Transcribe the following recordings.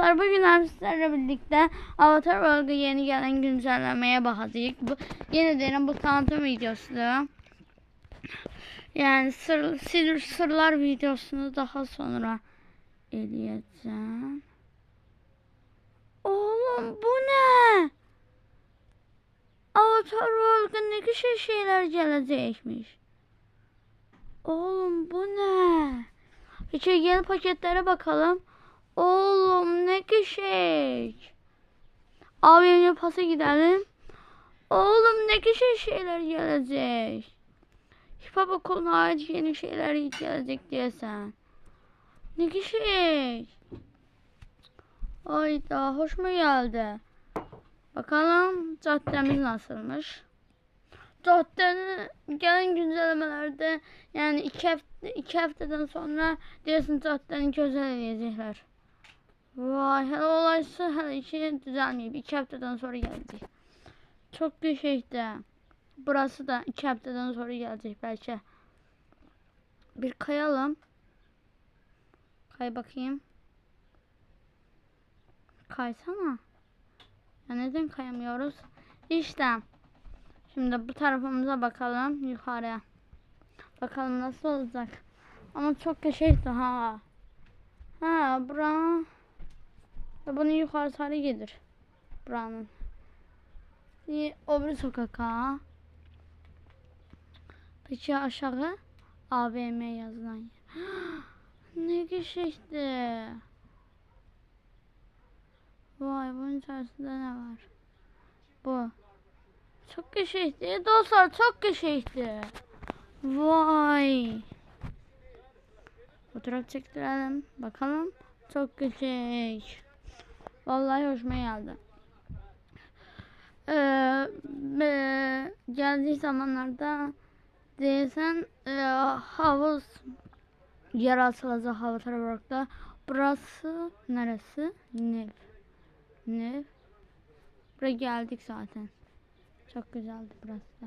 dostlar bugün sizlerle birlikte Avatar World'a yeni gelen güncellemeye bakacağız. Bu yeni derim bu tanıtım videosu. Yani sır, sır, sırlar videosunu daha sonra eləyəcəm. Oğlum bu ne? Avatar World'a ne güzel şeyler gelecekmiş. Oğlum bu ne? İçeri yeni paketlere bakalım. Oğlum ne güzel. Abimle pasa gidelim. Oğlum ne güzel şeyler gelecek. Hip okuluna ait yeni şeyler gelecek diyorsan. Ne güzel. Ay daha hoş mu geldi? Bakalım caddemiz nasılmış. Caddenin gelen güncellemelerde yani iki, hafta, iki haftadan sonra diyorsun caddenin güzel edecekler. Vay hele olaysa hele işi düzelmeyip iki haftadan sonra gelecek. Çok güzeldi. Burası da iki haftadan sonra gelecek belki. Bir kayalım. Kay bakayım. Kaysana. Ya neden kayamıyoruz? İşte. Şimdi bu tarafımıza bakalım yukarıya. Bakalım nasıl olacak. Ama çok geçeydi ha. Ha bura. Bunun yukarı sarı gelir. Buranın. Bir öbür sokaka. Peki aşağı AVM yazılan yer. ne geçişti. Vay bunun içerisinde ne var? Bu. Çok geçişti. Dostlar çok geçişti. Vay. Fotoğraf çektirelim. Bakalım. Çok güzel. Vallahi hoşuma geldi. Ee, geldiği zamanlarda değilsen e, havuz yer atılacak hava tarafında. Burası neresi? Nev. Nev. Buraya geldik zaten. Çok güzeldi burası da.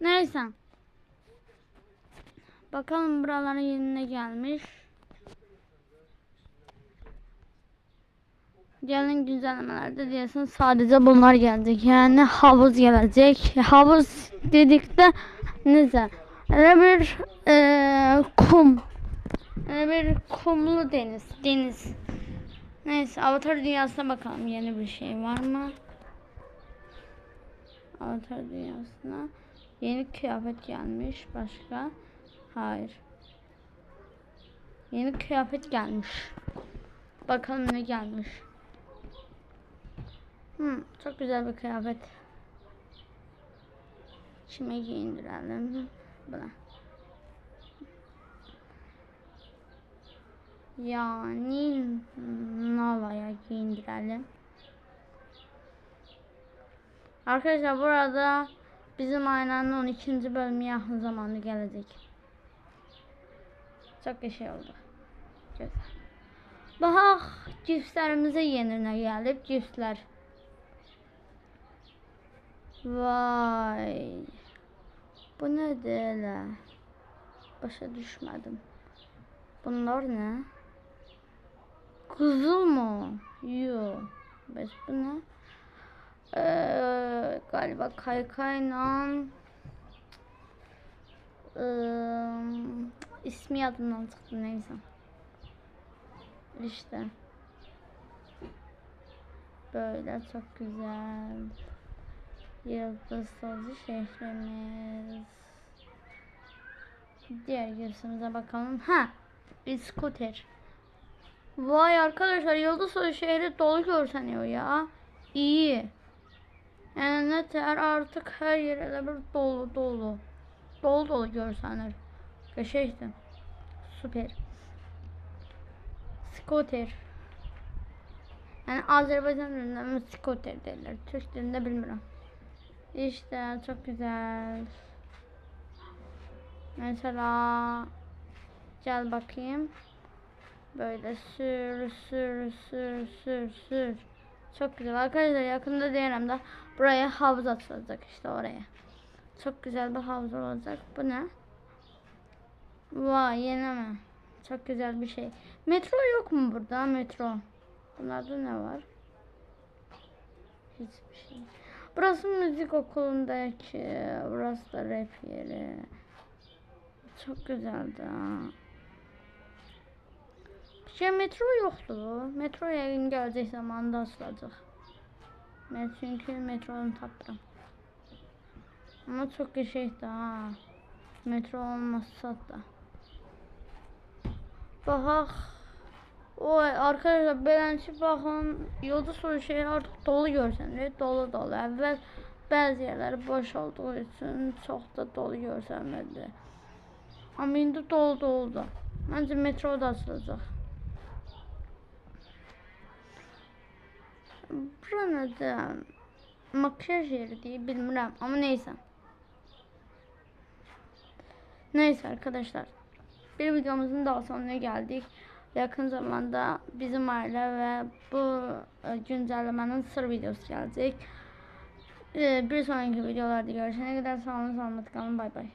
Neyse. Bakalım buraların yerine gelmiş. Gelen güncellemelerde diyorsun sadece bunlar gelecek. Yani havuz gelecek. Havuz dedikte neyse. Öyle bir eee, kum. Öyle bir kumlu deniz. Deniz. Neyse avatar dünyasına bakalım yeni bir şey var mı? Avatar dünyasına yeni kıyafet gelmiş. Başka? Hayır. Yeni kıyafet gelmiş. Bakalım ne gelmiş. Hmm, çok güzel bir kıyafet. Kime giyindirelim? Buna. Yani Nala'ya giyindirelim. Arkadaşlar burada bizim aynanın 12. bölümü yakın zamanda gelecek. Çok bir şey oldu. Güzel. Baxaq cipslərimizə yerinə gəlib cipslər. Vay. Bu nədir elə? Başa düşmədim. Bunlar nə? Qızıl mı? Yox. Bəs bu nə? Ee, galiba kaykayla ee, ismi yadımdan çıktı neyse. İşte. Böyle çok güzel. Yıldız sazı şehrimiz. Diğer göğsümüze bakalım. Ha, bir scooter. Vay arkadaşlar Yıldız Sazı şehri dolu görseniyor ya. İyi. Yani ne ter artık her yer elə bir dolu dolu. Dolu dolu görsənir. Qəşəngdir. Super. Skoter. Yani Azerbaycan dilinde skoter derler. Türk dilinde bilmiyorum. İşte çok güzel. Mesela gel bakayım. Böyle sür sür sür sür sür. Çok güzel arkadaşlar yakında diyelim de buraya havuz atılacak işte oraya. Çok güzel bir havuz olacak. Bu ne? Vay yeni mi? Çok güzel bir şey. Metro yok mu burada? Metro. Bunlarda ne var? Hiçbir şey. Burası müzik okulundaki. Burası da rap yeri. Çok güzeldi ha. Şey metro yoktu. Metro yayın gelecek zamanda açılacak. Ben çünkü metronun tapıram. Ama çok geçecekti ha. Metro olmazsa da. Baxaq. Oy arkadaşlar beləncə baxın yolda sonra şey artıq dolu görsənir. Dolu dolu. Əvvəl bəzi yerləri boş olduğu üçün çox da dolu görsənmirdi. Amma indi dolu doludur. Məncə metro da açılacaq. Bura nədir? Makyaj yeri deyə bilmirəm. Amma neysə. Neyse arkadaşlar. Bir videomuzun daha sonuna geldik. Yakın zamanda bizim aile ve bu e, güncellemenin sır videosu gelecek. E, Bir sonraki videolarda görüşene kadar sağ olun, selamet kalın. Bay bay.